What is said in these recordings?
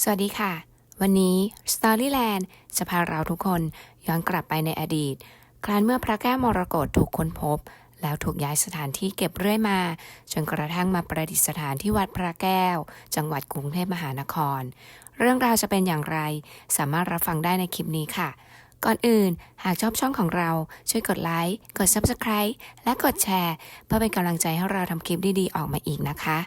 สวัสดีค่ะ วันนี้ Storyland จะพาเราทุกคนย้อนกลับไปในอดีต ครั้นเมื่อพระแก้วมรกตถูกค้นพบ แล้วถูกย้ายสถานที่เก็บเรื่อยมา จนกระทั่งมาประดิษฐานที่วัดพระแก้ว จังหวัดกรุงเทพมหานคร เรื่องราวจะเป็นอย่างไร สามารถรับฟังได้ในคลิปนี้ค่ะ ก่อนอื่นหากชอบช่องของเราช่วยกดไลค์กด Subscribe และกดแชร์ เพื่อเป็นกำลังใจให้เราทำคลิปดีๆออกมาอีกนะคะ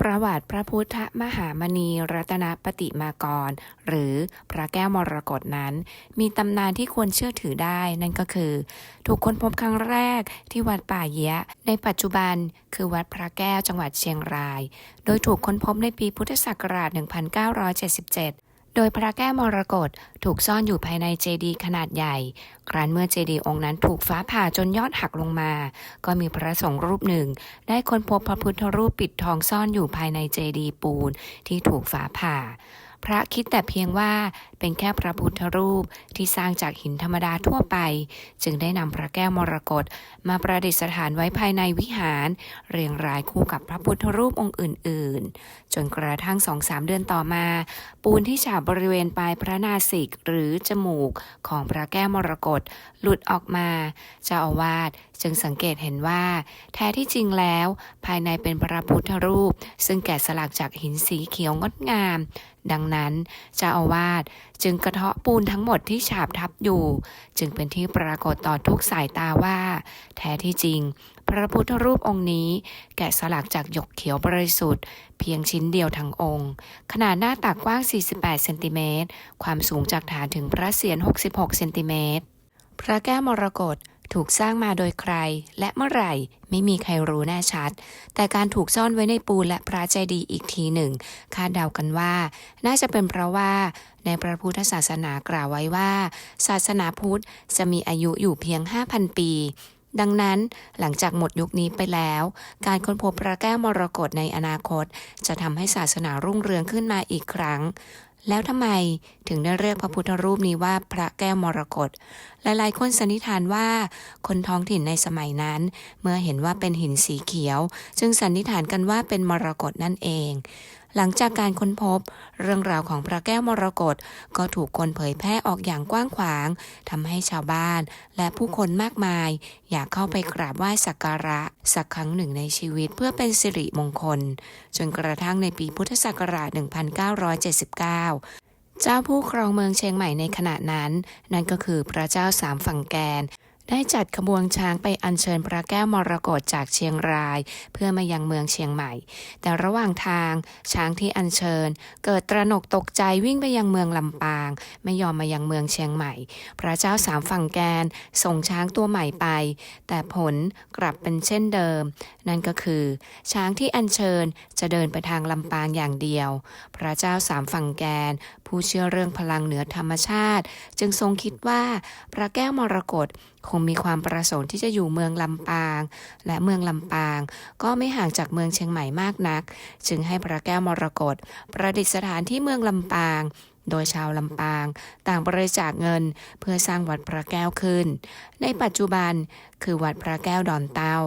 ประวัติพระพุทธมหามณีรัตนปฏิมากร หรือพระแก้วมรกตนั้น มีตำนานที่ควรเชื่อถือได้นั่นก็คือ ถูกค้นพบครั้งแรกที่วัดป่าเยะ ในปัจจุบันคือวัดพระแก้วจังหวัดเชียงราย โดยถูกค้นพบในปีพุทธศักราช 1977 โดยพระแก้วมรกตถูกซ่อนอยู่ภายในเจดีย์ขนาดใหญ่ ครั้นเมื่อเจดีย์องค์นั้นถูกฟ้าผ่าจนยอดหักลงมา ก็มีพระสงฆ์รูปหนึ่ง ได้ค้นพบพระพุทธรูปปิดทองซ่อนอยู่ภายในเจดีย์ปูนที่ถูกฟ้าผ่า พระคิดแต่เพียงว่าเป็นแค่พระพุทธรูปที่สร้างจากหินธรรมดาทั่วไป จึงได้นำพระแก้วมรกตมาประดิษฐานไว้ภายในวิหาร เรียงรายคู่กับพระพุทธรูปองค์อื่น ๆ จนกระทั่งสองสามเดือนต่อมา ปูนที่ฉาบบริเวณปลายพระนาสิกหรือจมูกของพระแก้วมรกตหลุดออกมาเจ้าอาวาสจึงสังเกตเห็นว่า แท้ที่จริงแล้ว ภายในเป็นพระพุทธรูป ซึ่งแกะสลักจากหินสีเขียวงดงาม ดังนั้นเจ้าอาวาสจึงกระเทาะปูนทั้งหมดที่ฉาบทับอยู่ จึงเป็นที่ปรากฏต่อทุกสายตาว่า แท้ที่จริง พระพุทธรูปองค์นี้ แกะสลักจากหยกเขียวบริสุทธิ์ เพียงชิ้นเดียวทั้งองค์ ขนาดหน้าตักกว้าง 48 เซนติเมตร ความสูงจากฐานถึงพระเศียร 66 เซนติเมตร พระแก้วมรกต ถูกสร้างมาโดยใคร และเมื่อไหร่ไม่มีใครรู้แน่ชัด แต่การถูกซ่อนไว้ในปูนและพระเจดีย์อีกทีหนึ่ง คาดเดากันว่า น่าจะเป็นเพราะว่าในพระพุทธศาสนากล่าวไว้ว่า ศาสนาพุทธจะมีอายุอยู่เพียง 5,000 ปีดังนั้นหลังจากหมดยุคนี้ไปแล้ว การค้นพบพระแก้วมรกตในอนาคต จะทำให้ศาสนารุ่งเรืองขึ้นมาอีกครั้ง แล้วทำไมถึงได้เรียกพระพุทธรูปนี้ว่าพระแก้วมรกตหลายๆคนสันนิษฐานว่า คนท้องถิ่นในสมัยนั้น เมื่อเห็นว่าเป็นหินสีเขียว จึงสันนิษฐานกันว่าเป็นมรกตนั่นเอง หลังจากการค้นพบ เรื่องราวของพระแก้วมรกตก็ถูกคนเผยแพร่ออกอย่างกว้างขวางทำให้ชาวบ้านและผู้คนมากมาย อยากเข้าไปกราบไหว้สักการะ สักครั้งหนึ่งในชีวิตเพื่อเป็นสิริมงคล จนกระทั่งในปีพุทธศักราช 1979 เจ้าผู้ครองเมืองเชียงใหม่ในขณะนั้น นั่นก็คือพระเจ้าสามฝั่งแกน ได้จัดขบวนช้างไปอัญเชิญพระแก้วมรกตจากเชียงราย เพื่อมายังเมืองเชียงใหม่ แต่ระหว่างทางช้างที่อัญเชิญ เกิดตระหนกตกใจวิ่งไปยังเมืองลำปาง ไม่ยอมมายังเมืองเชียงใหม่ พระเจ้าสามฝั่งแกนส่งช้างตัวใหม่ไป แต่ผลกลับเป็นเช่นเดิม นั่นก็คือ ช้างที่อัญเชิญจะเดินไปทางลำปางอย่างเดียว พระเจ้าสามฝั่งแกน ผู้เชื่อเรื่องพลังเหนือธรรมชาติ จึงทรงคิดว่าพระแก้วมรกตคงมีความประสงค์ที่จะอยู่เมืองลำปาง และเมืองลำปาง ก็ไม่ห่างจากเมืองเชียงใหม่มากนัก จึงให้พระแก้วมรกตประดิษฐานที่เมืองลำปางโดยชาวลำปาง ต่างบริจาคเงินเพื่อสร้างวัดพระแก้วขึ้น ในปัจจุบันคือวัดพระแก้วดอนเต้า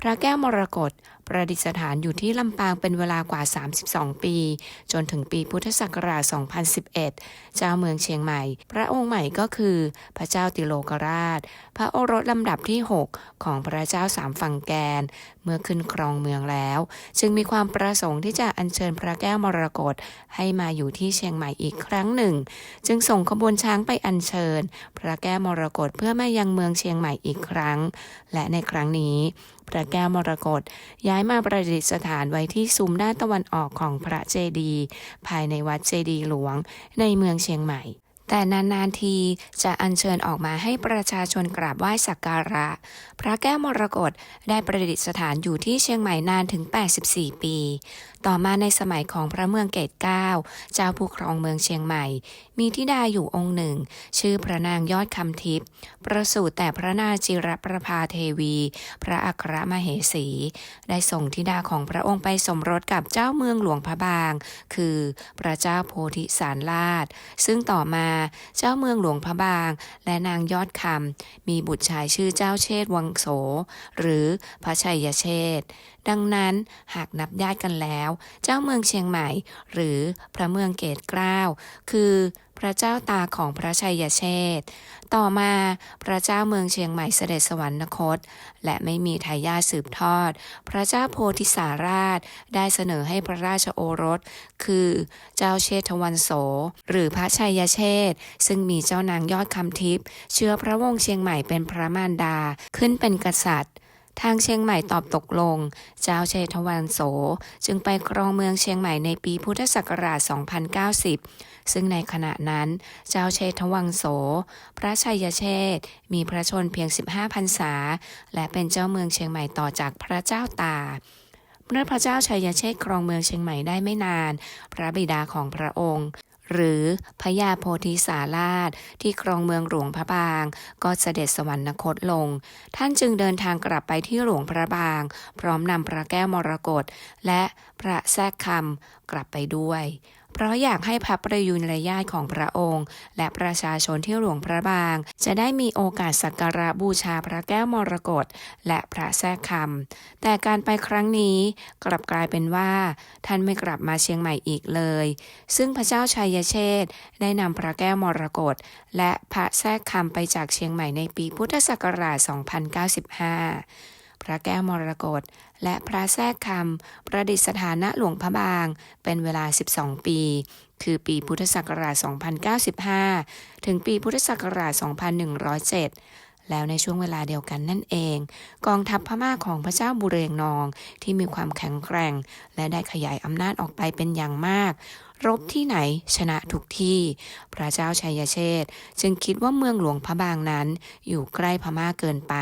พระแก้วมรกต ประดิษฐานอยู่ที่ลำปางเป็นเวลากว่า 32 ปี จนถึงปีพุทธศักราช 2011 เจ้าเมืองเชียงใหม่ พระองค์ใหม่ก็คือ พระเจ้าติโลกราช พระโอรสลำดับที่ 6 ของพระเจ้าสามฝั่งแกน เมื่อขึ้นครองเมืองแล้ว จึงมีความประสงค์ที่จะอัญเชิญพระแก้วมรกตให้มาอยู่ที่เชียงใหม่อีกครั้งหนึ่ง จึงส่งขบวนช้างไปอัญเชิญ พระแก้วมรกตเพื่อมายังเมืองเชียงใหม่อีกครั้ง และในครั้งนี้ พระแก้วมรกตย้ายมาประดิษฐานไว้ที่ซุ้มด้านตะวันออกของพระเจดีย์ภายในวัดเจดีย์หลวงในเมืองเชียงใหม่ แต่นานๆทีจะอัญเชิญออกมาให้ประชาชนกราบไหว้สักการะ พระแก้วมรกตได้ประดิษฐานอยู่ที่เชียงใหม่นานถึง 84 ปี ต่อมาในสมัยของพระเมืองเกตเก้าเจ้าผู้ครองเมืองเชียงใหม่ มีธิดาอยู่องค์หนึ่ง ชื่อพระนางยอดคำทิพย์ประสูติแต่พระนาจิรประภาเทวี พระอัครมเหสี ได้ส่งธิดาของพระองค์ไปสมรสกับเจ้าเมืองหลวงพระบาง คือพระเจ้าโพธิสารลาดซึ่งต่อมาเจ้าเมืองหลวงพระบาง และนางยอดคำมีบุตรชายชื่อเจ้าเชษวังโส หรือพระชัยเชษดังนั้นหากนับญาติกันแล้ว เจ้าเมืองเชียงใหม่ หรือพระเมืองเกตเกล้าคือ พระเจ้าตาของพระชัยเชษต่อมาพระเจ้าเมืองเชียงใหม่เสด็จสวรรคต และไม่มีทายาทสืบทอด พระเจ้าโพธิสาราชได้เสนอให้พระราชโอรส คือเจ้าเชษฐวันโส หรือพระชัยเชษซึ่งมีเจ้านางยอดคำทิพย์เชื้อพระวงศ์เชียงใหม่เป็นพระมารดาขึ้นเป็นกษัตริย์ ทางเชียงใหม่ตอบตกลง เจ้าเชษฐวันโส จึงไปครองเมืองเชียงใหม่ในปีพุทธศักราช 2090 ซึ่งในขณะนั้น เจ้าเชษฐวังโส พระชัยเชษฐ์มีพระชนเพียง 15พรรษา และเป็นเจ้าเมืองเชียงใหม่ต่อจากพระเจ้าตาเมื่อพระเจ้าชัยเชษฐ์ครองเมืองเชียงใหม่ได้ไม่นาน พระบิดาของพระองค์ หรือพญาโพธิสาราช ที่ครองเมืองหลวงพระบาง ก็เสด็จสวรรคตลง ท่านจึงเดินทางกลับไปที่หลวงพระบาง พร้อมนำพระแก้วมรกตและพระแทรกคำกลับไปด้วย เพราะอยากให้พระประยุรญาติของพระองค์ และประชาชนที่หลวงพระบาง จะได้มีโอกาสสักการะบูชาพระแก้วมรกตและพระแทรกคำแต่การไปครั้งนี้กลับกลายเป็นว่า ท่านไม่กลับมาเชียงใหม่อีกเลย ซึ่งพระเจ้าชัยเชษฐ์ได้นำพระแก้วมรกตและพระแทรกคำไปจากเชียงใหม่ในปีพุทธศักราช 2095 พระแก้วมรกต และพระแทรกคำประดิษฐานะหลวงพระบาง เป็นเวลา 12 ปี คือปีพุทธศักราช 2095 ถึงปีพุทธศักราช 2107 แล้วในช่วงเวลาเดียวกันนั่นเอง กองทัพพม่าของพระเจ้าบุเรงนองที่มีความแข็งแกร่ง และได้ขยายอำนาจออกไปเป็นอย่างมาก รบที่ไหนชนะทุกที่ พระเจ้าชัยเชษจึงคิดว่าเมืองหลวงพระบางนั้น อยู่ใกล้พม่าเกินไป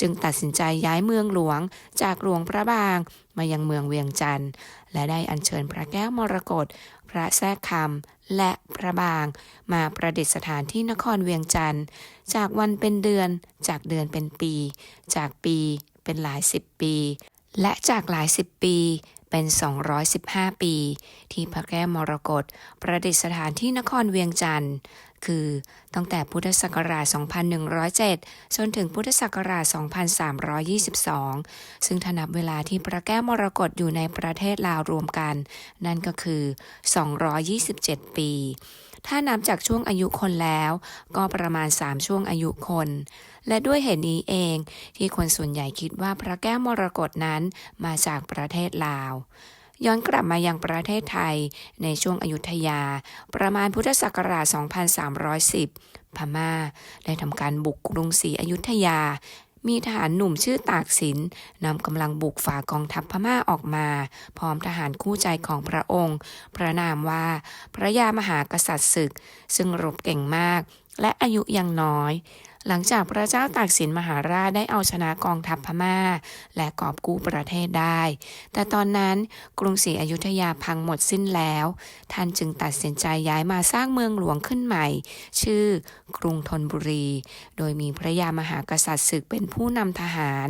จึงตัดสินใจย้ายเมืองหลวงจากหลวงพระบางมายังเมืองเวียงจันทร์ และได้อัญเชิญพระแก้วมรกตพระแทรกคำและพระบางมาประดิษฐานที่นครเวียงจันทร์ จากวันเป็นเดือนจากเดือนเป็นปี จากปีเป็นหลายสิบปี และจากหลายสิบปี เป็น 215 ปี ที่พระแก้วมรกตประดิษฐานที่นครเวียงจันทร์ คือตั้งแต่พุทธศักราช 2107 จนถึงพุทธศักราช 2322 ซึ่งถ้านับเวลาที่พระแก้วมรกตอยู่ในประเทศลาวรวมกัน นั่นก็คือ 227 ปี ถ้านับจากช่วงอายุคนแล้ว ก็ประมาณ 3 ช่วงอายุคน และด้วยเหตุนี้เอง ที่คนส่วนใหญ่คิดว่าพระแก้วมรกตนั้นมาจากประเทศลาวย้อนกลับมายังประเทศไทยในช่วงอยุธยา ประมาณพุทธศักราช 2310 พม่า ได้ทำการบุกกรุงศรีอยุธยา มีทหารหนุ่มชื่อตากสินนำกำลังบุกฝ่ากองทัพพม่าออกมา พร้อมทหารคู่ใจของพระองค์ พระนามว่า พระยามหากษัตริย์ศึก ซึ่งรบเก่งมาก และอายุยังน้อย หลังจากพระเจ้าตากสินมหาราชได้เอาชนะกองทัพพม่า และกอบกู้ประเทศได้ แต่ตอนนั้นกรุงศรีอยุธยาพังหมดสิ้นแล้ว ท่านจึงตัดสินใจย้ายมาสร้างเมืองหลวงขึ้นใหม่ ชื่อกรุงธนบุรี โดยมีพระยามหากษัตริย์ศึกเป็นผู้นำทหาร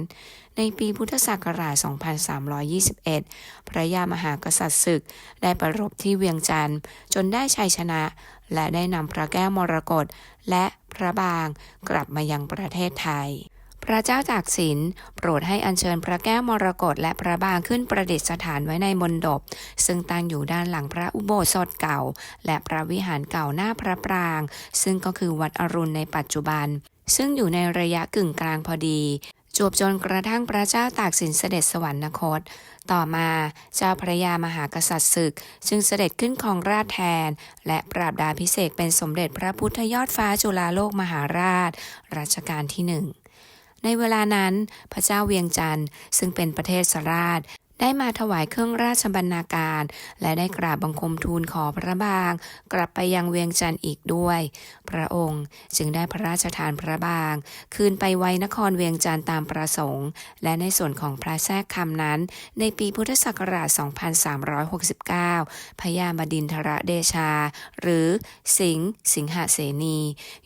ในปีพุทธศักราช 2321 พระยามหากษัตริย์ศึกได้ประรบที่เวียงจันทร์จนได้ชัยชนะ และได้นำพระแก้วมรกตและพระบางกลับมายังประเทศไทย พระเจ้าตากสินโปรดให้อัญเชิญพระแก้วมรกตและพระบางขึ้นประดิษฐานไว้ในมณฑปซึ่งตั้งอยู่ด้านหลังพระอุโบสถเก่า และพระวิหารเก่าหน้าพระปราง ซึ่งก็คือวัดอรุณในปัจจุบันซึ่งอยู่ในระยะกึ่งกลางพอดี จวบจนกระทั่งพระเจ้าตากสินเสด็จสวรรคต ต่อมาเจ้าพระยามหากษัตริย์ศึก จึงเสด็จขึ้นครองราชแทน และปราบดาพิเศษเป็นสมเด็จพระพุทธยอดฟ้าจุฬาโลกมหาราช รัชกาลที่หนึ่งในเวลานั้นพระเจ้าเวียงจันทร์ซึ่งเป็นประเทศสราช ได้มาถวายเครื่องราชบรรณาการ และได้กราบบังคมทูลขอพระบาง กลับไปยังเวียงจันทร์อีกด้วย พระองค์จึงได้พระราชทานพระบาง คืนไปไว้นครเวียงจันทร์ตามประสงค์ และในส่วนของพระแทรกคำนั้น ในปีพุทธศักราช 2369 พญาบดินทรเดชา หรือสิงห์สิงหเสนี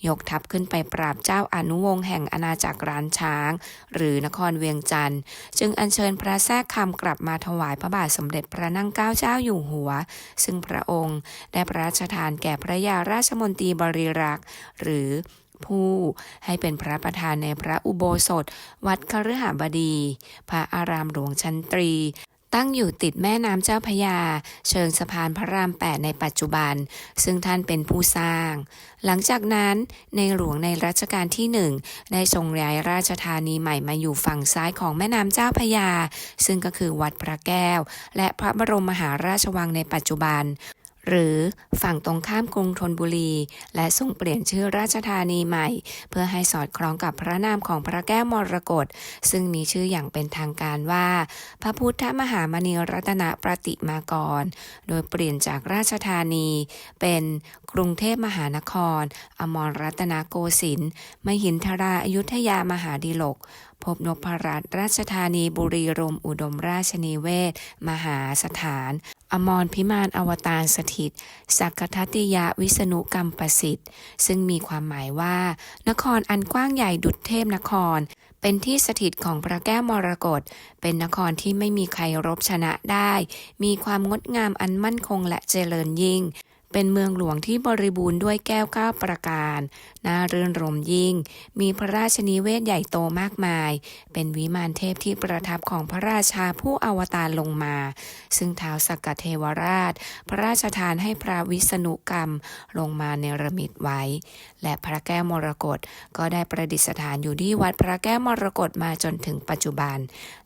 ยกทัพขึ้นไปปราบเจ้าอนุวงศ์แห่งอาณาจักรร้านช้าง หรือนครเวียงจันทร์จึงอัญเชิญพระแทรกคำกลับมาถวายพระบาทสมเด็จพระนั่งเกล้าเจ้าอยู่หัว ซึ่งพระองค์ได้พระราชทานแก่พระยาราชมนตรีบริรักษ์ หรือผู้ให้เป็นพระประธานในพระอุโบสถ วัดคฤหบดี พระอารามหลวงชั้นตรี ตั้งอยู่ติดแม่น้ำเจ้าพยา เชิงสะพานพระราม 8 ในปัจจุบัน ซึ่งท่านเป็นผู้สร้าง หลังจากนั้นในหลวงในรัชกาลที่หนึ่งได้ทรงย้ายราชธานีใหม่มาอยู่ฝั่งซ้ายของแม่น้ำเจ้าพยา ซึ่งก็คือวัดพระแก้ว และพระบรมมหาราชวังในปัจจุบัน หรือฝั่งตรงข้ามกรุงธนบุรี และทรงเปลี่ยนชื่อราชธานีใหม่ เพื่อให้สอดคล้องกับพระนามของพระแก้วมรกตซึ่งมีชื่ออย่างเป็นทางการว่า พระพุทธมหามณีรัตนประติมากร โดยเปลี่ยนจากราชธานี เป็นกรุงเทพมหานคร อมรรัตนโกสินทร์มหินทราอยุธยามหาดิลก พบนพรัตน์ราชธานีบุรีรมย์อุดมราชนิเวศ มหาสถาน อมรพิมานอวตารสถิต สักทัตติยะวิษณุกรรมประสิทธิ์ ซึ่งมีความหมายว่า นครอันกว้างใหญ่ดุจเทพนคร เป็นที่สถิตของพระแก้วมรกตเป็นนครที่ไม่มีใครรบชนะได้ มีความงดงามอันมั่นคงและเจริญยิ่ง เป็นเมืองหลวงที่บริบูรณ์ด้วยแก้วเก้าประการ น่ารื่นรมยิ่ง มีพระราชนิเวศใหญ่โตมากมาย เป็นวิมานเทพที่ประทับของพระราชาผู้อวตารลงมา ซึ่งท้าวสักกะเทวราช พระราชทานให้พระวิษณุกรรมลงมาเนรมิตไว้ และพระแก้วมรกตก็ได้ประดิษฐานอยู่ที่วัดพระแก้วมรกตมาจนถึงปัจจุบัน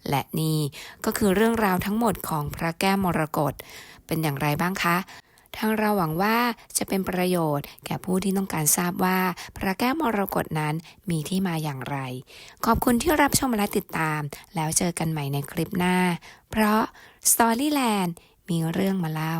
และนี่ก็คือเรื่องราวทั้งหมดของพระแก้วมรกตเป็นอย่างไรบ้างคะ ทางเราหวังว่าจะเป็นประโยชน์ แก่ผู้ที่ต้องการทราบว่า พระแก้วมรกตนั้นมีที่มาอย่างไร ขอบคุณที่รับชมและติดตาม แล้วเจอกันใหม่ในคลิปหน้า เพราะ Storyland มีเรื่องมาเล่า